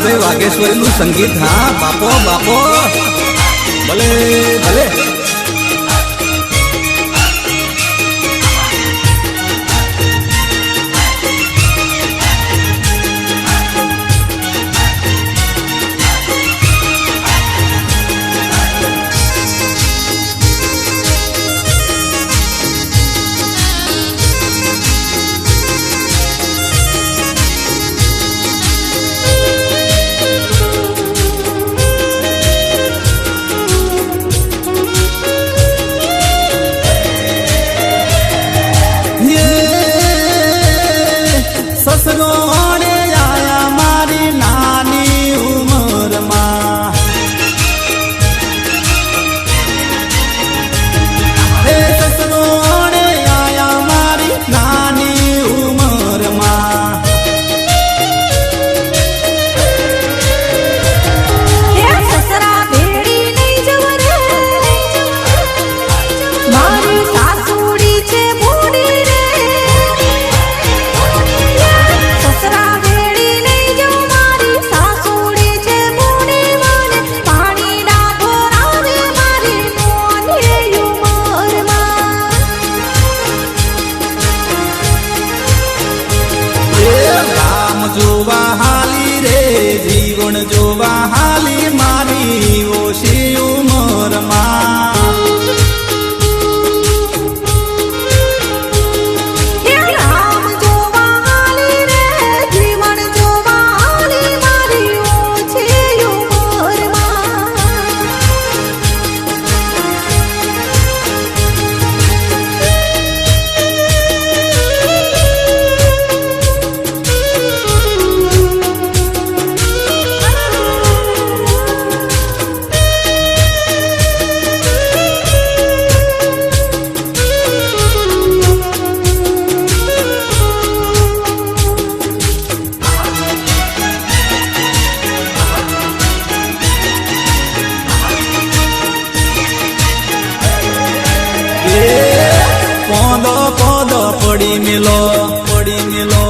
સાંભળે વાગેશ્વરીનું સંગીત. હા બાપો બાપો. ભલે ભલે. પડી મિલો પડી મિલો.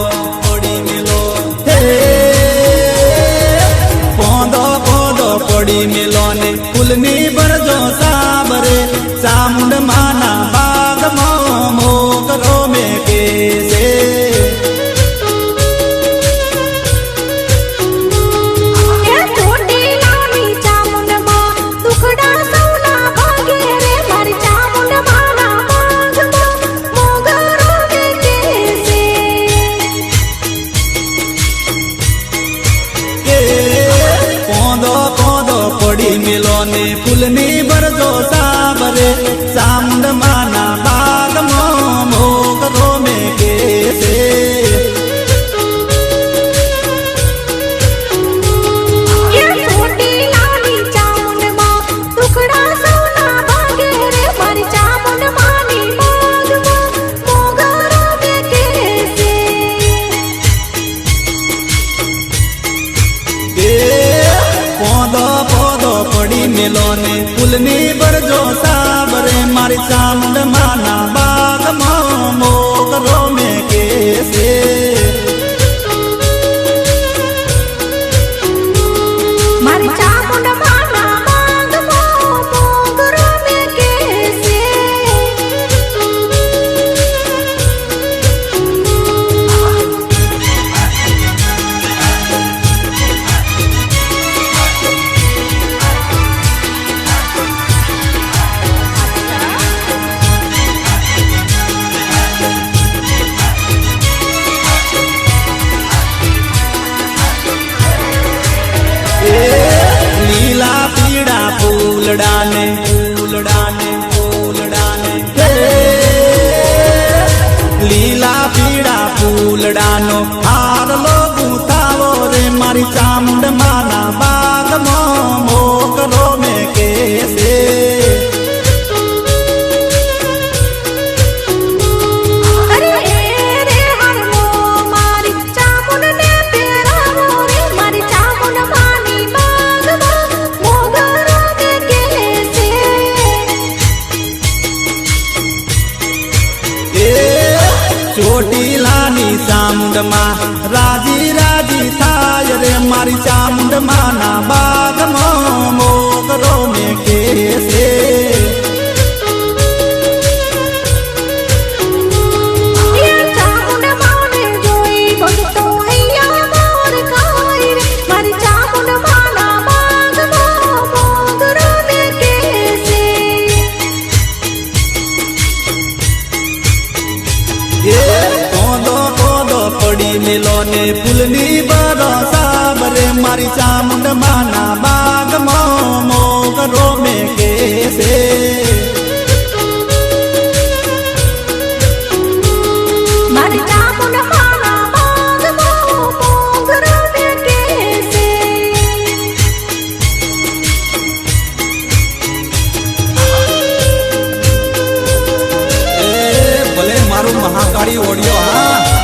મેલોને ફૂલની બરજો સાબરે મારી ચામુંડ માના બાગમાં મોગરો no દિલની બરોસા રે મારી ચામુંડ માના બાગ મોગરો મે કેસે. મારી ચામુંડ મે કેસે. ભલે મારું મહાકાળી ઓડિયો હા.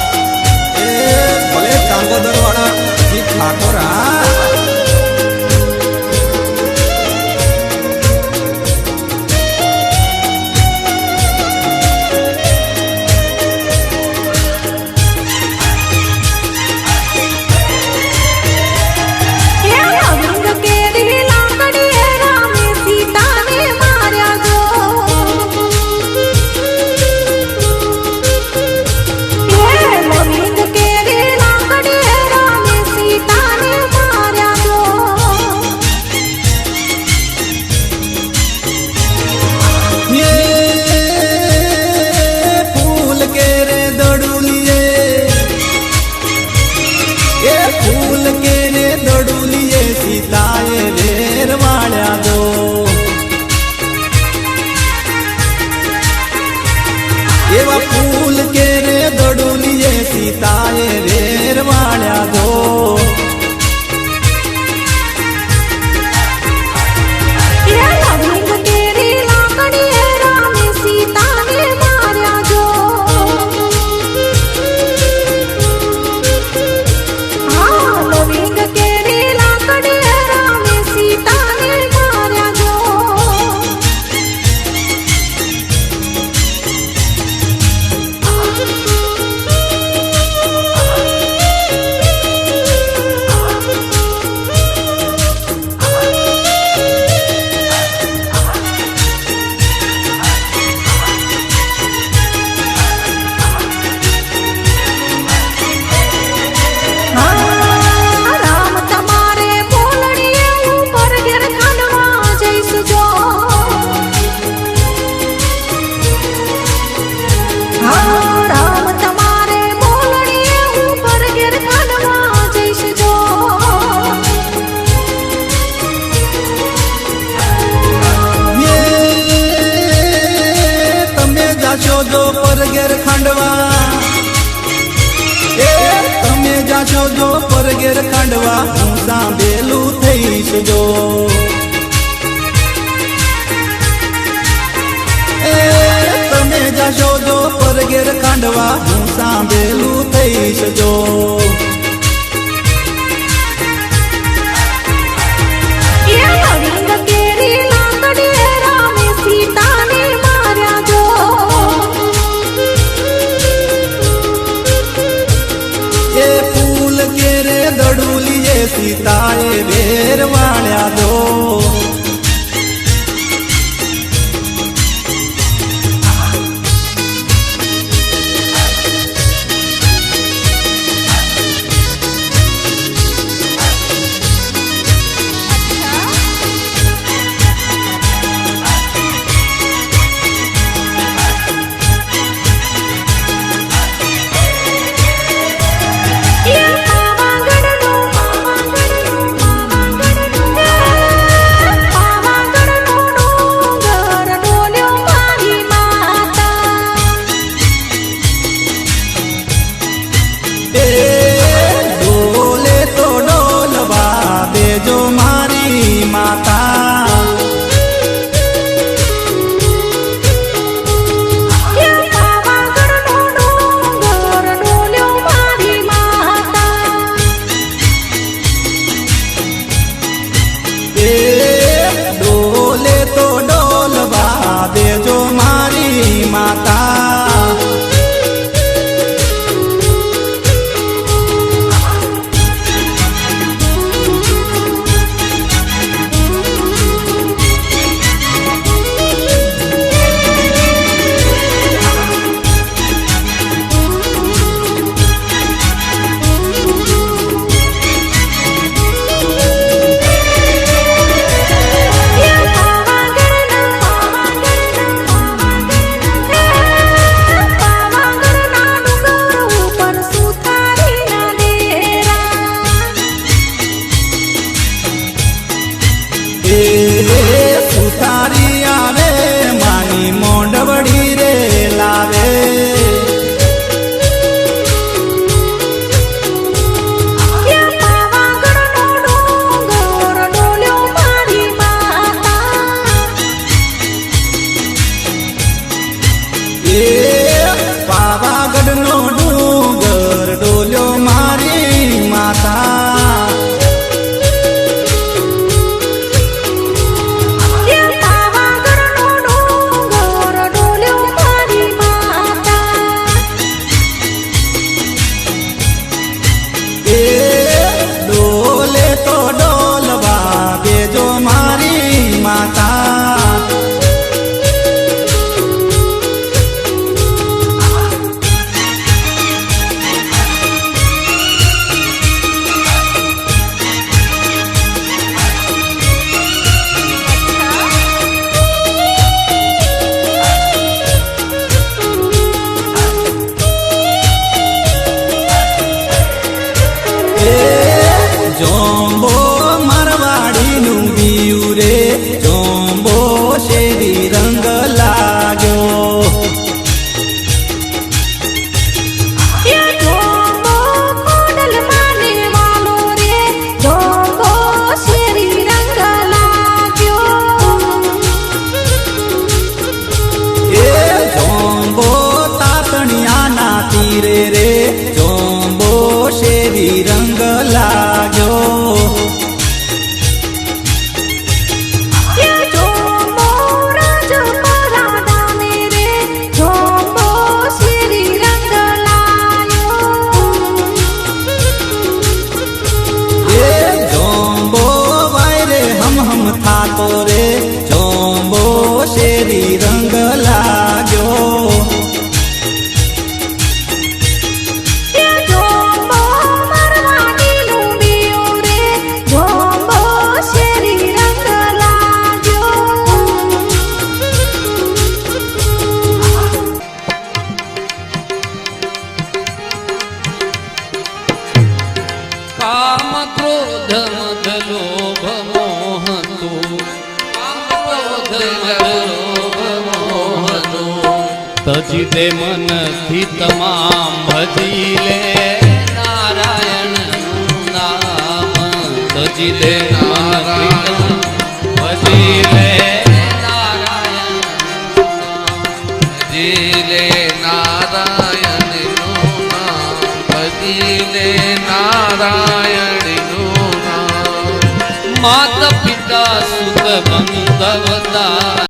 સાંભેલું થઈશ જો એ તમે જશો જો પરગેર કાંડવા હું સાંભેલું થઈશ જો yeah. ભજીતે મન સ્થિતમાં ભજી લે. નારાયણ નામ ભજીતે નારાયણ ભજી લે. નારાયણ ભજી લે નારાયણનું નામ ભજી માતા પિતા સુત બંધવતા